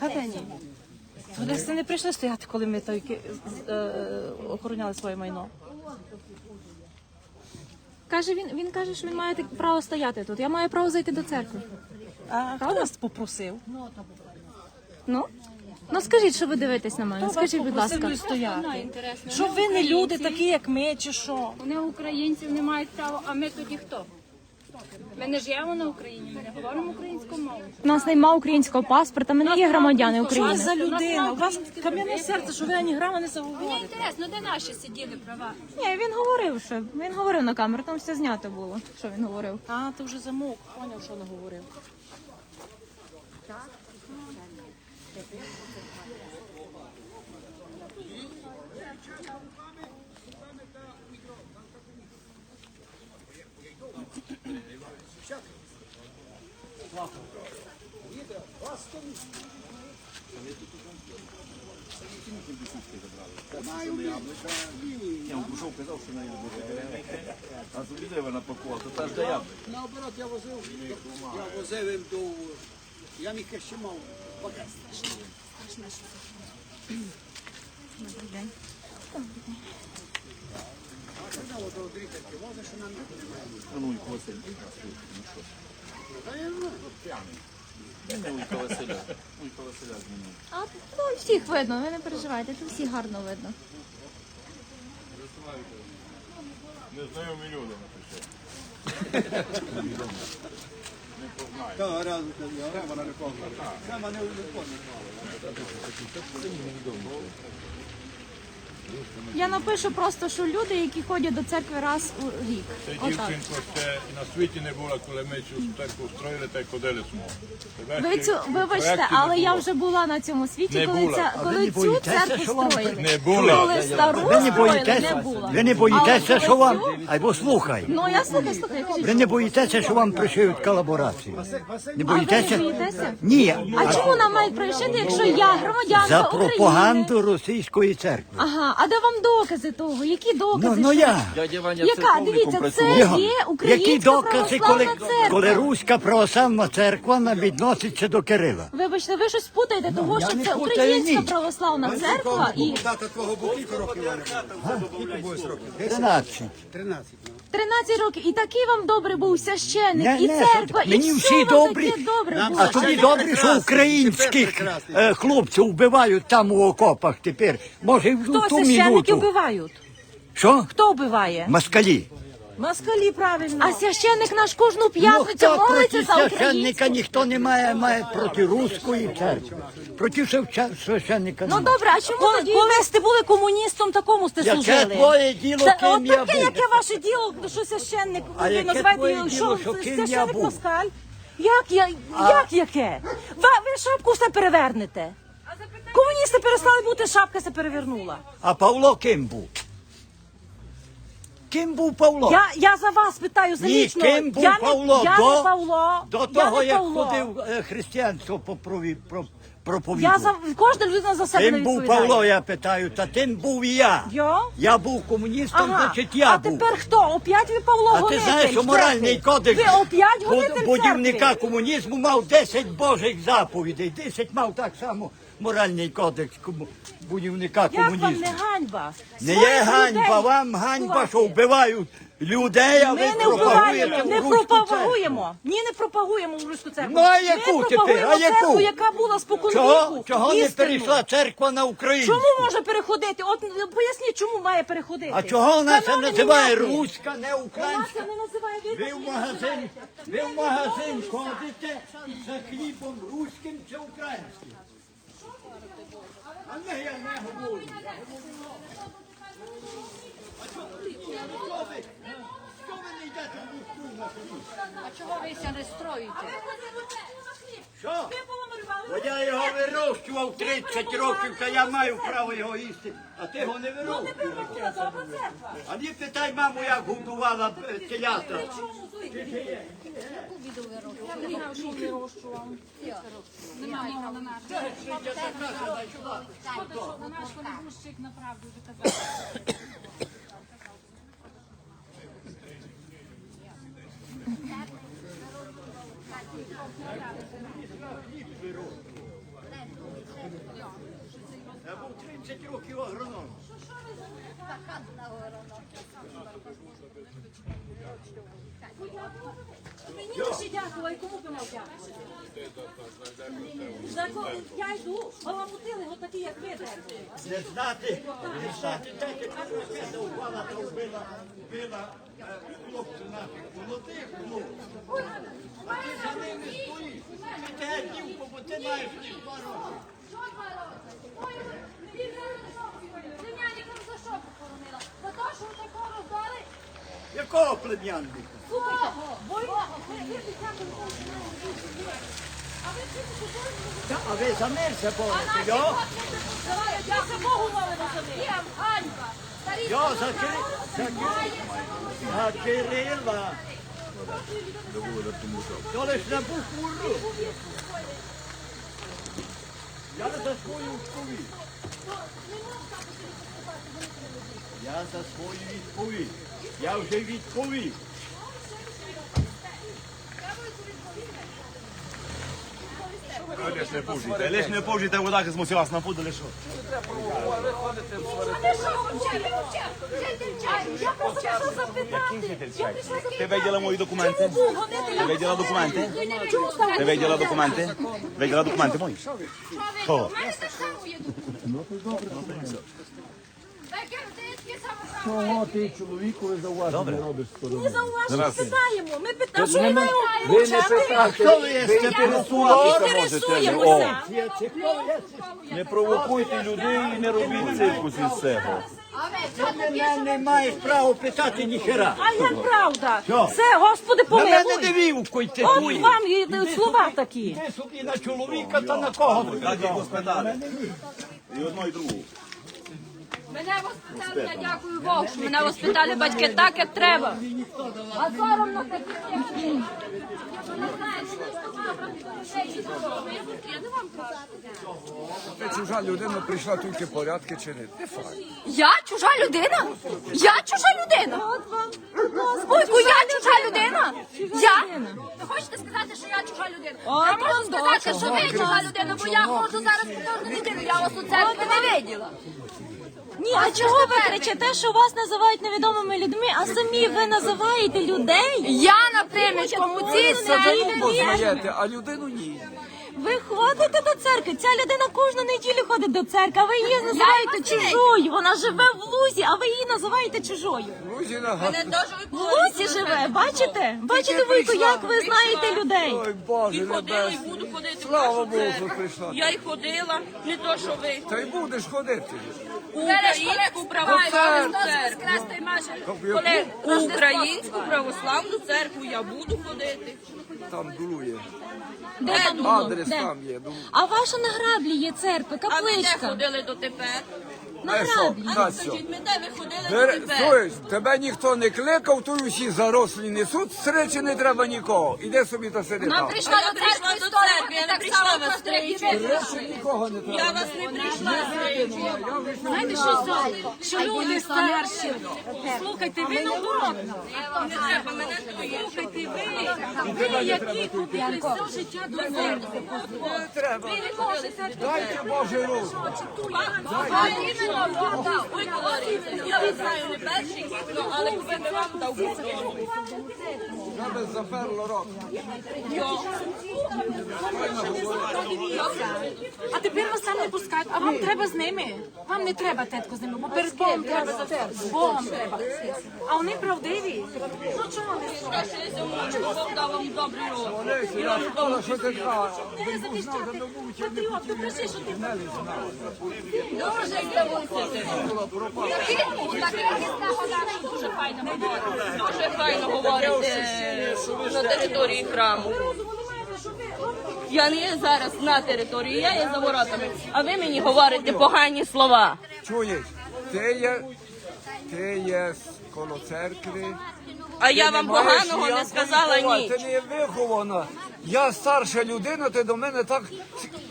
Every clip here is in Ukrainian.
Та де ні. Вони ж не прийшли стояти, коли ми той, е, охороняли своє майно. Каже, він, він каже, що він має так- право стояти тут. Я маю право зайти до церкви. А хто нас попросив? Ну? Ну скажіть, що ви дивитесь на мене? Хто Скажіть, будь попросив ласка. стояти? Що ви не люди такі, як ми, чи що? Вони українців не мають права, а ми тоді хто? Ми не живемо на Україні, ми не говоримо українську мову. У нас немає українського паспорта, ми не є громадяни Що вас України. за людина? У вас кам'яне серце, що ви ані грама не заговорите. Мені інтересно, де наші сиділи права? Ні, він говорив, що він говорив на камеру, там все знято було, що він говорив. А, ти вже замовк, поняв, що не Я пішов, казав, що неї буде. А зубіде вона пакувала, то та ж я. Наоборот, я возив, я возив їм до... Я міг ще мав багато. А коли от дрітки возиш, вона не А ну, Уйко Василь. Ну що? Та я знаю. Не Уйко Василя. Уйко Василя змінив. А ну, всіх видно, ви не переживайте, тут всіх гарно видно. Незнайомі люди напиши. Та разу, я вона не помню. Сама не помню. Я напишу просто, що люди, які ходять до церкви раз у рік. Це Отак. дівчинко ще і на світі не була, коли ми цю церкву строїли та й ходили смо. Ви цю вибачте, але я вже була на цьому світі, Не коли була. ця А коли цю церкву строїли. Не була. Коли стару Ви не строїли, боїтеся, була. ви не боїтеся, Але що вам. цю- Або слухай. Ну я слухаю, кажіть. Ви не боїтеся, що вам пришиють колаборацію. Не боїтеся? боїтеся? Ні. А чому нам мають прийшити, якщо я громадянка За України? пропаганду російської церкви. Ага, а де вам докази того? Які докази? Ну, ну що- я. Дядя Ваня Яка? Дивіться, це Його. є Які українська докази, коли, православна церква. коли Руська православна церква не відноситься до Кирила? Вибачте, ви щось путаєте, того Ну, я що не це путаю українська ніч. православна церква і Дата твого боку кілька років, Ваня? Скільки років? 13. 13. ну. 13 років. І такий вам добрий був священник, Не, і не, церква, і мені все всі вам добрі. таке добре було. А тобі добре, що українських е, хлопців вбивають там у окопах тепер. Може, і в Хто ту священники минуту. вбивають? Що? Хто вбиває? Москалі. Москалі, правильно. А священник наш кожну Ну, п'ятницю хто молиться проти за священника ніхто не має, має проти руської церкви. Проти священ- священника Ну добре, а чому Коли, тоді? колись ти були комуністом, такому сте Яке служили. твоє діло, Та, ким от я таке, був? яке ваше діло, що священник, А ви яке називаєте твоє його, діло, що що ким я священник був? москаль? Як я, як яке? Ви, ви шапку все перевернете. Комуністи перестали бути, шапка все перевернула. А Павло ким був? Ким був Павло? Я, я за вас питаю за Ні, лічно. ким був я не, Павло? Я до, не Павло. до я того, не як Павло. ходив е, християнство по прові- про, Я проповідував. за кожна людина за себе Тим був відповідає. Павло, я питаю, та тим був і я. Я? Я був комуністом, Ага. значить я а був. тепер хто? Опять ви Павло А ти гонитель знаєш, що в моральний церкві? кодекс Ви опять буд- гонитель будівника церкви? комунізму мав 10 божих заповідей. 10 мав так само моральний кодекс кому- будівника Як вам комунізму. не ганьба? Не Своїх є ганьба, людей вам ганьба, що вбивають людей, а Ми ви не пропагуєте вбиваємо, не руську церкву. пропагуємо. Ні, не пропагуємо руську церкву. Ну, а яку Ми тепер? пропагуємо А яку? церкву, яка була Чого, віку, чого не істинну. перейшла церква на Україну? Чому може переходити? От ну, поясніть, чому має переходити? А чого вона це Канони називає руська, не Вона українська? не називає Ви в магазин, ви в магазин ходите за хлібом руським чи українським? В Москву на хліб? А чого ви ся не строїте? Що? Бо я його вирощував 30 років, та я маю право його їсти, а ти його не вирощував. А не питай маму, як годувала е, телята. Немає права на Мені лише дякували, кому би мав дякувати? За кого? Я йду, баламутили, отакі, як ви. Не знати, не знати, дайте ракета упала та вбила, вбила е, хлопців наших, молодих хлопців. А ти за ними стоїш. Ти те дівко, бо ти маєш ті два роки. Племянником за що похоронила? За те, що ви такого роздали? Якого племянника? Слухайте, бойового, ви не знаєте. А ви чуєте, що А ви за мир це боретеся, йо? Я за за Кирила. То лиш на букву Р. Я за свою відповідь. Я за свою відповідь. Я вже відповів. Лиш не пужите, лиш не пужите, вода змусила вас напудили, що? Я просто прийшла запитати. Я прийшла Ти виділа мої документи? Ти виділа документи? Ти виділа документи? Виділа документи мої? Що? Мене так само є документи. Саме право. Чого ти чоловікові зауваження робиш сторону? Ми зауваження Зараз. питаємо. Ми питаємо, що ми маємо Ви не мовчати? питайте, Хто ви Це Інтересуємося. Не провокуйте людей і не робіть циркус із цього. Ти мене не маєш права питати ніхера. А як правда? Це, Господи, На мене помилуй. дивівку й От вам і слова такі. Ти собі на чоловіка та на кого дав? господарі. І одно, і другу. Мене воспитали, я дякую Богу, що мене воспитали батьки так, як треба. А соромно таких, як ви. Я не вам кажу. Чужа людина прийшла тільки порядки чинити. Не факт. Я чужа людина? Я чужа людина? Бойку, я чужа людина? Я? Ви хочете сказати, що я чужа людина? Я можу сказати, що ви чужа людина, бо я ходжу зараз кожну неділю, я вас у церкві не виділа. Ні, а чого ви кричите, що вас називають невідомими людьми, а самі ви називаєте людей? Я на примічкому цій церкві. Познаєте, а людину ні. Ви ходите до церкви. Ця людина кожну неділю ходить до церкви, а ви її називаєте чужою. Вона живе в лузі, а ви її називаєте чужою. Лузіна В лузі живе, бачите? Бачите, Вуйко, як ви знаєте людей? Ой, Боже, І ходити. в Слава Богу, що прийшла. Я й ходила, не то, що ви. Та й будеш ходити. Українську православну церкву. Коли українську православну церкву я буду ходити. Там дурує. Де там? Адрес Де? там є. дурує. А ваша на граблі є церква, А ви де капличка. ходили дотепер? На що? граблі. А ну що? скажіть, ми де ви дотепер? Слухай, тебе ніхто не кликав, то й усі зарослі несуть, стречі не треба нікого. Іди собі та сиди Вона там. прийшла до прийшла церкви, до церкви, я не прийшла вас нікого не треба. Я вас не прийшла. Знаєте, що сьогодні? Що люди старші. Слухайте, ви наоборот. Не треба мене Слухайте, ви, ви які ходили все життя до церкви. Не треба. Ви ж церкви Дайте Боже руку. Ой, я не знаю, не перший, ну, але коли би вам дав Бог добрий. Тебе заперло рот. А тепер вас там не пускають, а вам треба з ними. Вам не треба, тетко, з ними, бо перед Богом треба. З Богом треба. А вони правдиві. Ну чого не я мучу, Бог дав вам добрий рот. Я сказала, що ти. Не захищати. Патріот, кажи, що ти Дуже здавуйся. Дуже файно говорить. Дуже файно говорите на території храму. Я не є зараз на території, я є за воротами. А ви мені говорите погані слова. Чуєш, ти є, ти є коло церкви. А я вам поганого не сказала ні. Ти не вихована. Я старша людина, ти до мене так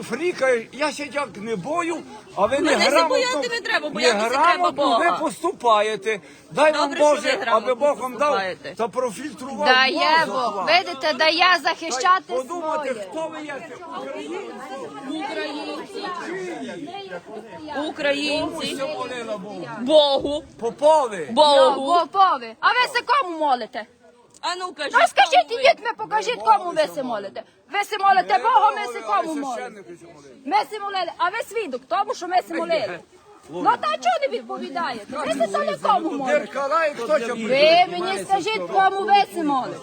фрікаєш. Я ще як не бою, а ви не Мене грамотно, бояти не треба, боятися треба неграмотно Бога. ви поступаєте. Дай вам Добре, що ви Боже, аби грамотно Бог вам дав поступаєте. та профільтрував Дає мозок Бог, вам. видите, дає захищати Подумати, своє. хто ви є, українці. Українці. Українці, Богу? Попови. Богу. Попови. А ви се кому молите? А ну кажіть. Ну скажіть, ідіть, ми покажіть, кому ви се молите. Ви се молите Богу, ми се кому молили. Ми се молили, а ви свідок тому, що ми се молили. Ну та чого не відповідаєте? Ви се то не кому молите. Ви мені скажіть, кому ви се молите.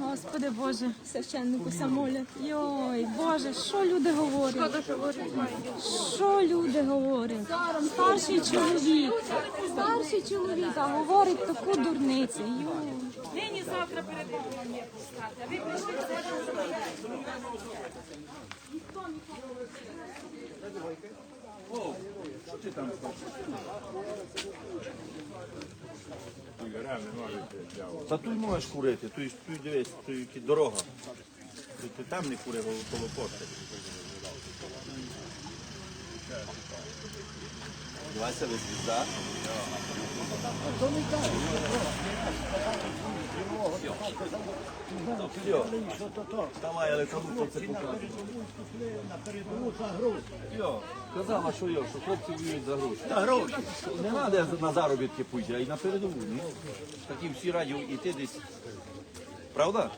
Господи Боже, священнику самолять. Йой, Боже, що люди говорять? Що люди говорять? Старший чоловік, старший чоловік, а говорить таку дурницю. Йой. Нині завтра перед Богом вам є пускати. Ви прийшли Та тут можеш курити, тут, дивись, тут дорога. Ти там не кури коло пошти. Вася ви звізда. Давай, але кому це покаже? Йо, казала, що йо, що хлопці воюють за гроші. Та гроші. Не треба на заробітки пойти, а й на передову. Такі всі раді йти десь. Правда?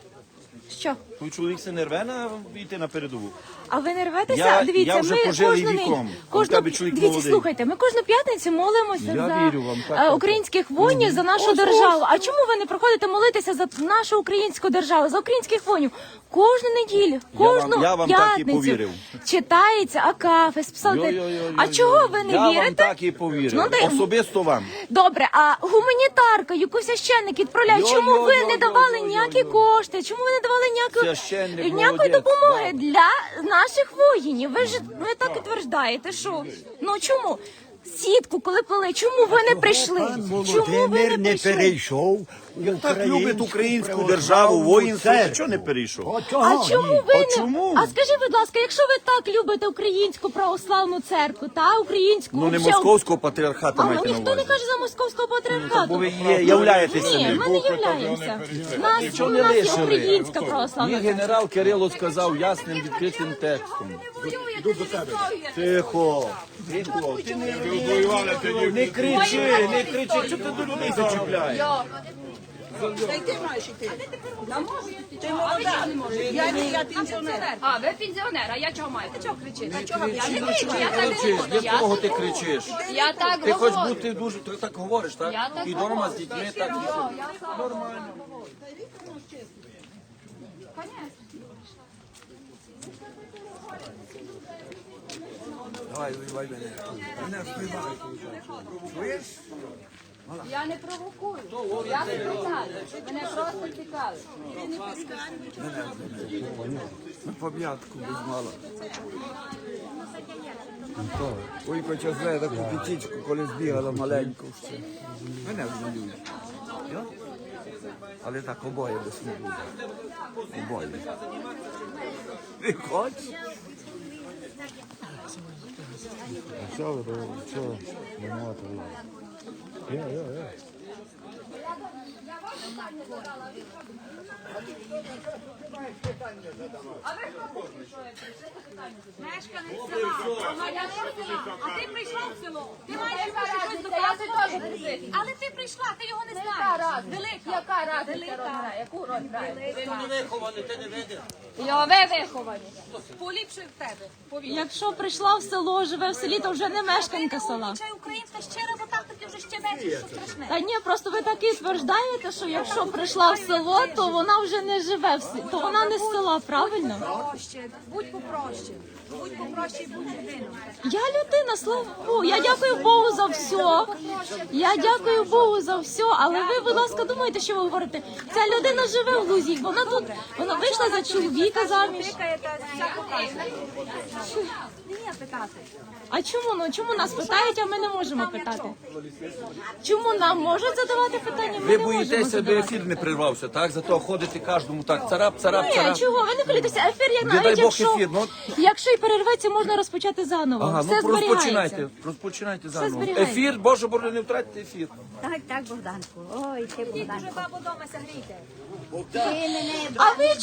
Що? Той чоловік се не рве на йти на передову. А ви не рветеся? Я- Дивіться, я вже ми пожилий кожну віком. У кожну тебе чоловік дивіться, молодий. слухайте, ми кожну п'ятницю молимося Я за вірю вам, так, е, так. українських воїнів, за нашу державу. А чому ви не приходите молитися за нашу українську державу, за українських воїнів? Кожну неділю, кожну я вам так і п'ятницю повірив. читається акафис, псалтир. Йо-йо-йо-йо-йо. А чого ви не я вірите? вам так і повірив. Ну, дай- Особисто вам. Добре, а гуманітарка, яку священник відправляє, чому ви не давали ніякі кошти? Чому ви не давали ніякої, ніякої допомоги для наших воїнів? Ви ж ви так утверждаєте, що ну чому? Сітку, коли пили, чому ви не прийшли? Пан Чому ви Володимир не не прийшли? перейшов у Так любить українську державу, воїнство. Чого не перейшов? А чому ви не чому? А скажіть, будь ласка, якщо ви так любите українську православну церкву та українську Ну не московського патріархата А ну маєте на ніхто не увазі. каже за московського патріархату. бо ви є- являєтеся Ні, ним. ми не являємося. Нас, у нас є українська православна церква. генерал Кирило сказав ясним відкритим текстом. Тихо, тихо, ти не, не кричи, не кричи, що ти до людей зачіпляєш? А, ви пенсіонер, а я чого маю? Ти чого кричите? Чого? Я не кричу, я так говорю. для кого ти кричиш? Я так Ти хоч говорю. бути дуже, ти так говориш, так? Я так І говорю. з дітьми так. Нормально. Давай, вибай мене. Мене вбивають. Чуєш? Я не провокую. Я не питаю. Мене просто цікавить. На пам'ятку без мала. Ой, хоча зле таку пітічку, коли збігала маленьку. Мене вмалюють. Але так обоє без смугу. Обоє. Не хочеш? Yeah, yeah, yeah. А ти прийшла в село. Ти маєш Яка щось? Доказувати. Але ти прийшла, ти його не знаєш. разниця? Яка разниця? Яку роль грає? не вихований, ти не видиш. Йо, ви виховані. Поліпше в тебе. Якщо прийшла в село, живе в селі, то вже не мешканка села. Українська щира, бо так ти вже ще менше, що страшне. Та ні, просто ви так і що якщо прийшла в село, то вона вже не живе в селі, то вона не з села, правильно? Будь попроще. Будь попроще будь людиною. Я людина, слава Богу. Я дякую Богу за все. Я дякую Богу за все. Але ви, будь ласка, думаєте, що ви говорите? Ця людина живе в Лузі. Вона тут, вона вийшла за чоловіка заміж. А чому? Ну чому нас питають, а ми не можемо питати? Чому нам можуть задавати питання? Ми Ви не можемо боїтеся, аби задавати. ефір не прервався, так? Зато ходите кожному так, царап, царап, Ні, царап. чого? Ви не хвилюйтеся. Ефір, як Не дай навіть Бог якщо, ефір, ну. якщо і перерветься, можна розпочати заново. Ага, Все ну зберігається. розпочинайте, розпочинайте заново. зберігається. Ефір, Боже, Боже, не втратите ефір. Так, так, Богданку. Ой, ти Богданку. бабу дома согрійте. Ти мене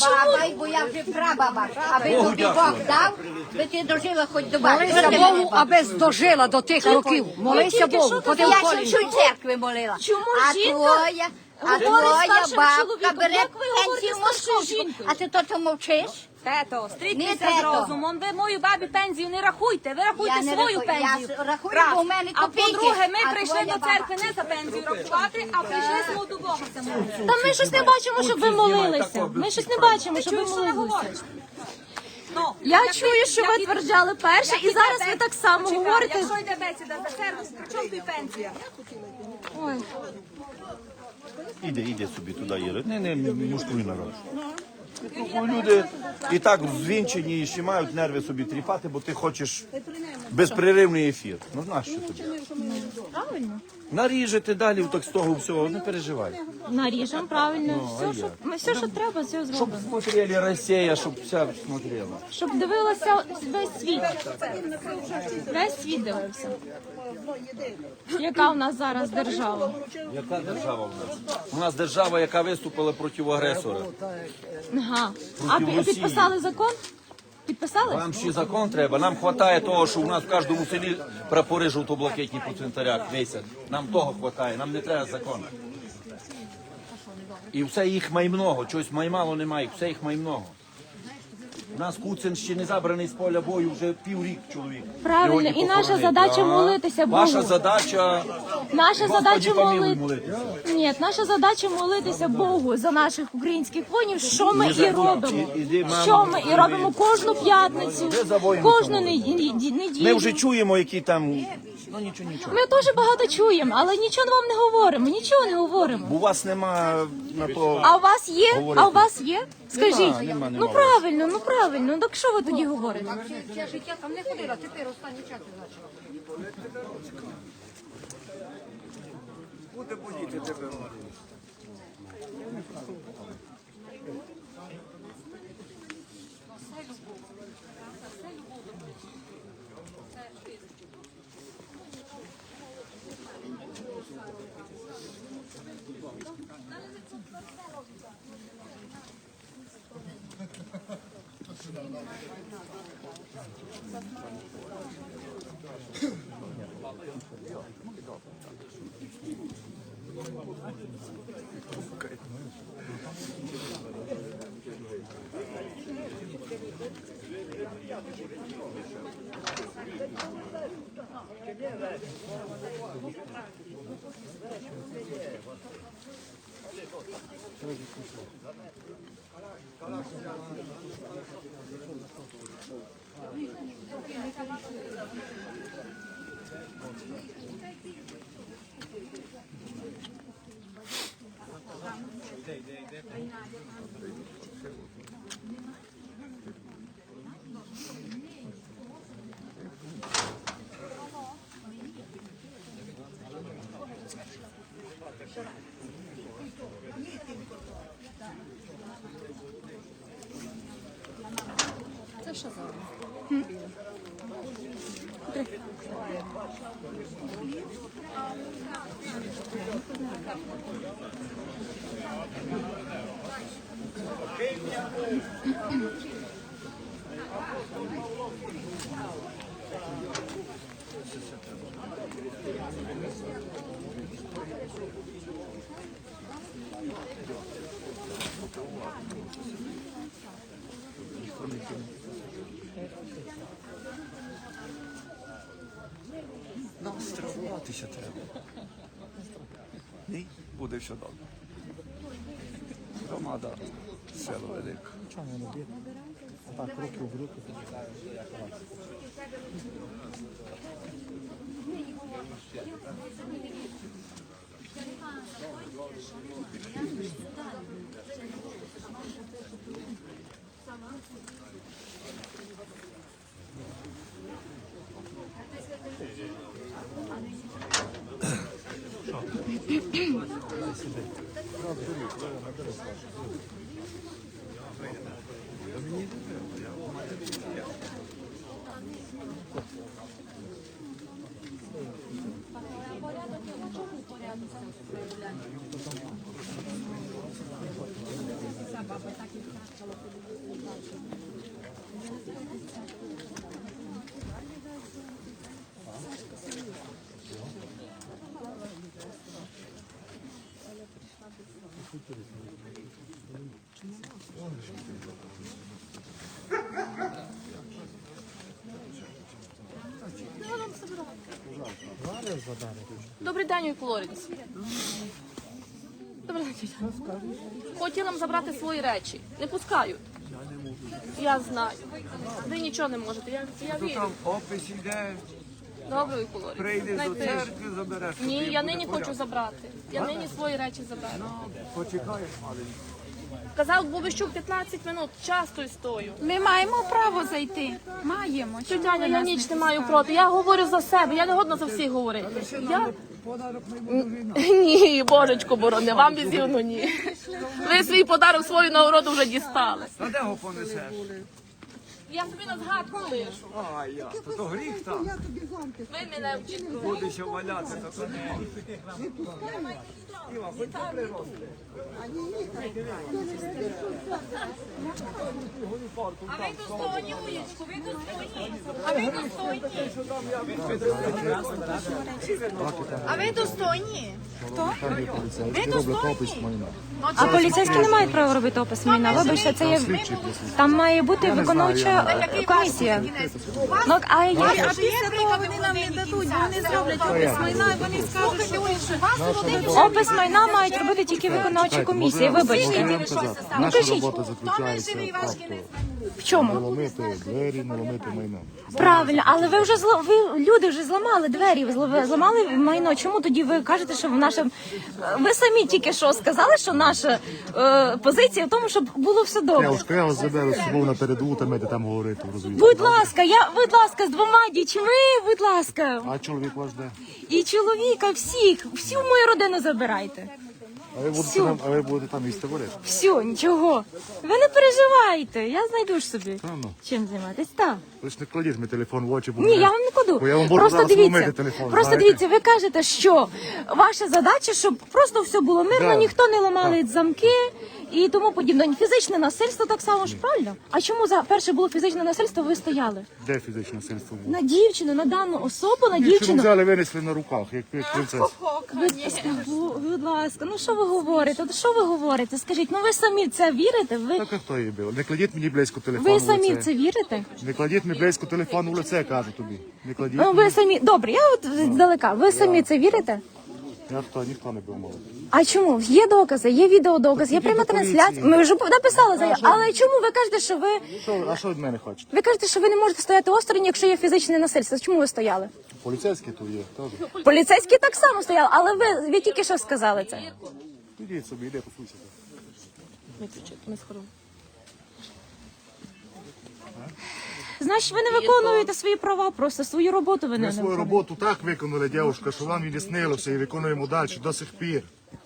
баба, бо я вже прабаба. Аби тобі Бог дав, би ти дожила хоч до баби. Молися Богу, аби здожила до тих років. Молися Богу, ходи в Я колі. ще в церкві молила. Чому а жінка твоя, а говорить твоя старшим бабка чоловіком? бере Як ви говорите пенсію старшою московську. жінкою? А ти то то мовчиш? Тето, стрійтеся з розумом. Ви мою бабі пензію не рахуйте. Ви рахуйте Я не свою рахую. Я пензію. с- рахую, Раз. бо в мене А по-друге, ми А прийшли до церкви не за пензію рахувати, а прийшли з до Бога це молитися. Та ми щось не бачимо, щоб ви молилися. Ми щось не бачимо, щоб ви молилися. Я чую, що ви тверджали перше, і зараз ви так само говорите. Якщо йде бесіда за церкву, при чому тут пенсія? Ой. Іди, іди собі туди, Іра. Не, не, муштруй народ. Ну, люди і так звінчені, і ще мають нерви собі тріпати, бо ти хочеш безперервний ефір. Ну нащо тобі? Правильно. Наріжете далі так з того всього, не переживай. Наріжемо правильно. Ну, а все, що, як? ми все, що треба, все Щоб зробимо. смотрели Росія, щоб вся смотрела. Щоб дивилася весь світ. Весь світ дивився. Яка в нас зараз держава? Яка держава в нас? У нас держава, яка виступила проти агресора. Ага. А пі- підписали закон? Підписали? Нам ще закон треба. Нам вистачає того, що у нас в кожному селі прапори жовто-блакитні по цвинтарях висять. Нам того вистачає, нам не треба закону. І все їх маймного, чогось маймало немає, все їх май много. У нас Куцин ще не забраний з поля бою вже піврік чоловік. Правильно, Його не і наша похоронили. задача молитися Ваша задача Наша задача помилуй, молитися. Ні, наша задача молитися Богу за наших українських воїнів, що ми і робимо. іди, мамо, Що ми і робимо кожну п'ятницю, Де за воїном кожну неділю. Ми вже чуємо, які там. Ну нічого, нічого. Ми дуже багато чуємо, але нічого вам не говоримо, нічого не говоримо. У вас нема на то. А у вас є? Говорити. А у вас є? Скажіть. Нема, нема, нема. Ну правильно, ну правильно. Ну так що ви тоді говорите? Я життя там не ходила, тепер останній час почала. フフフフ。і буде все добре. Громада село велике. Нічого не робити. Так, руки в руки підійшли. Сиди. Добрий день. Добрий день. Хотіла забрати свої речі. Не пускають. Я знаю. Ви нічого не можете. Я, я То вірю. там опис іде, Добре, Лоренс. прийдеш до Знайти. церкви, забереш. Ні, я буде нині порядок. хочу забрати. Я нині свої речі забрати. Почекаєш, маленький. Казав Бубищук 15 минут, часто стою. Ми маємо право зайти. Маємо. Чому Тетяня, ви я нас ніч не не маю проти. Я говорю за себе, я не годна за всіх говорити. Я... Ні, божечко борони, вам безівно ні. Ви свій подарок, свою нагороду вже дістали. А де його понесеш? Я собі на згадку лишу. А, я. То, то гріх там. Ви мене вчите. Будеш валяти, то не. Добре робиш. А ви достойні, Уєчку, ви достойні. А ви достойні. А ви достойні. Хто? Ви достойні. А поліцейські не мають права робити опис майна. Вибачте, це є там має бути виконавча комісія. Ну а я А після того вони нам не дадуть, вони зроблять опис майна, і вони скажуть, що вас родини майна мають робити тільки виконавча комісія. Вибачте. Ну кажіть, Хто не живий, ваш кінець. в чому? Ломити двері, не ломити майно. Правильно, але ви вже зла- ви люди вже зламали двері, ви зла- зламали майно. Чому тоді ви кажете, що в наше ви самі тільки що сказали, що наша е, позиція в тому, щоб було все добре. Девушка, я вас заберу з собою на передову, та ми там говорити розвідку. Будь ласка, я будь ласка, з двома дітьми, будь ласка, А чоловік ваш де? і чоловіка, всіх, всю мою родину забирайте. А ви будете там, а ви будете там їсти говорити? Всю, нічого. Ви не переживайте, я знайду ж собі. Та ну. Чим займатись? Так. Ви ж не кладіть мені телефон в очі, бо Ні, я вам не кладу. Бо я вам можу Просто зараз дивіться, помити телефон. просто знаєте? дивіться, ви кажете, що ваша задача, щоб просто все було мирно, Да. ніхто не ламали замки і тому подібне. Фізичне насильство так само ж правильно. А чому за перше було фізичне насильство? Ви стояли Де фізичне насильство було? на дівчину, на дану особу, на Дівчину дівчину. взяли, винесли на руках, як, принцесу. Будь, будь ласка, ну що ви говорите? Що ви говорите? Скажіть, ну ви самі це вірите? Ви, Так а хто її бив? Не кладіть мені близько телефон ви в самі в це вірите? Не кладіть мені близько телефон в лице, кажу тобі. Не кладіть. Ну, ви самі добре, я от здалека. Ви самі це вірите? Я хто, ніхто не бив мову. А чому? Є докази, є відеодокази, є пряма трансляція. Ми вже написали заяву. Але чому ви кажете, що ви Що, а що від мене хочете? ви кажете, що ви не можете стояти осторонь, якщо є фізичне насильство? Чому ви стояли? Поліцейські тут є, теж. Поліцейські так само стояли, але ви, ви тільки що сказали це. Ідіть собі, йде, послухайте. Значить, ви не виконуєте свої права, просто свою роботу ви не Ми свою виконуєте. роботу так виконали, дівчинка, що вам і не снилося, і виконуємо далі до сих пір.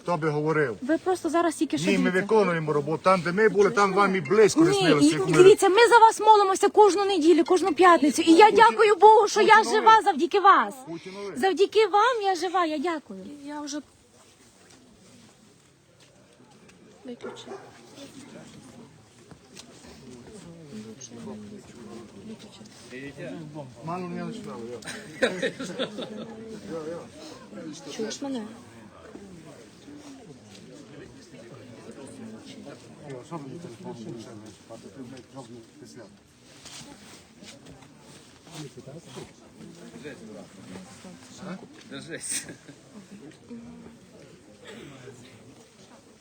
Хто би говорив? Ви просто зараз тільки що Ні, ми дивіться. виконуємо роботу. Там, де ми були, там вам і близько не Ні, снилося. і ми- дивіться, ми за вас молимося кожну неділю, кожну п'ятницю. І я дякую Богу, що я жива завдяки вас. Путінові. Завдяки вам я жива, я дякую. Я вже... Виключи. Мало не починали. Чуєш мене? Його жодному телефону не треба чіпати, ти, блядь, жодну після. Держись, дурак. Держись.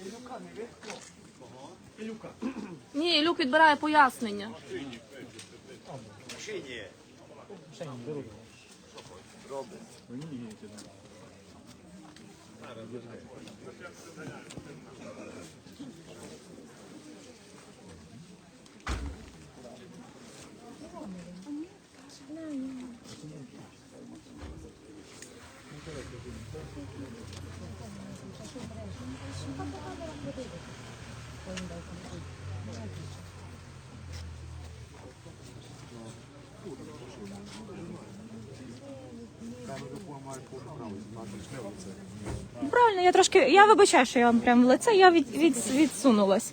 Ілюка, не легко. Ілюка. Ні, Ілюк відбирає пояснення. Ще ні. Ще ні. Робить. Ні, ні, ні. Правильно, я трошки. Я вибачаю, що я вам прямо в лице, я від, від, відсунулась.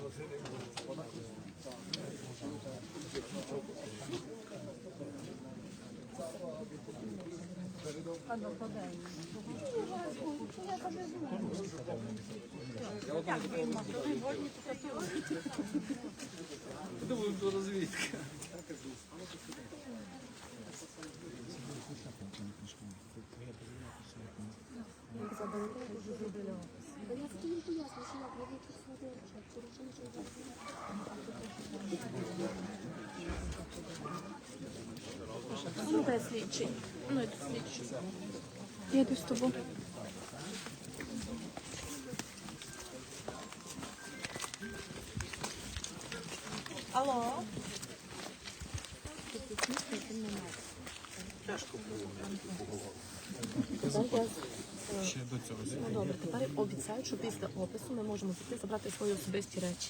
Ну, де слідчий? Ну, це слідчий. Я йду з тобою. Алло? Ну, добре, тепер обіцяю, що після опису ми можемо піти забрати свої особисті речі.